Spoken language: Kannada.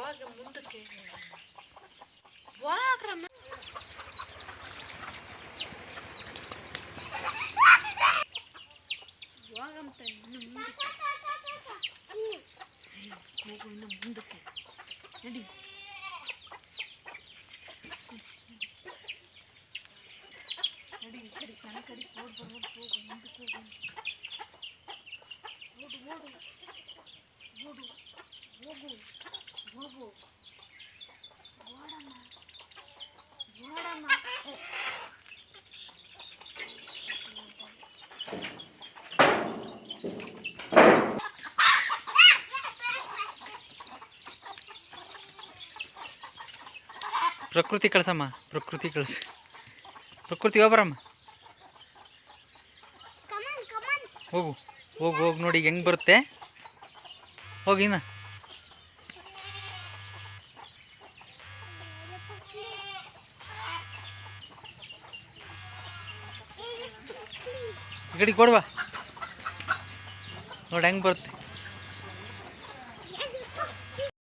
ಹೋಗ ಮುಂದಕ್ಕೆ ಹೋಗ್ರಮ್ಮ ಹೋಗಂತ ಇನ್ನು ಮುಂದಕ್ಕೆ ಏಯ್, ಹೋಗು ಇನ್ನು ಮುಂದಕ್ಕೆ ನಡಿ ನಡಿ ಈ ಕಡೆ ನನ್ನ ಕಡೆ ಓಡ್ ಬರ್ಬೋದು ಹೋಗು ಮುಂದಕ್ಕೆ ಹೋಗು ಹೋಗು. ಹೋಗು. ಪ್ರಕೃತಿ ಕಳ್ಸಮ್ಮ ಪ್ರಕೃತಿ ಕಳ್ಸ. ಪ್ರಕೃತಿ ಹೋಗ್ಬರಮ್ಮ ಹೋಗು ಹೋಗು ಹೋಗಿ ನೋಡಿ ಹೆಂಗೆ ಬರುತ್ತೆ. ಹೋಗಿ ಈ ಕಡೆ ಕೊಡ್ವಾ. ನೋಡಿ ಹೆಂಗೆ ಬರುತ್ತೆ.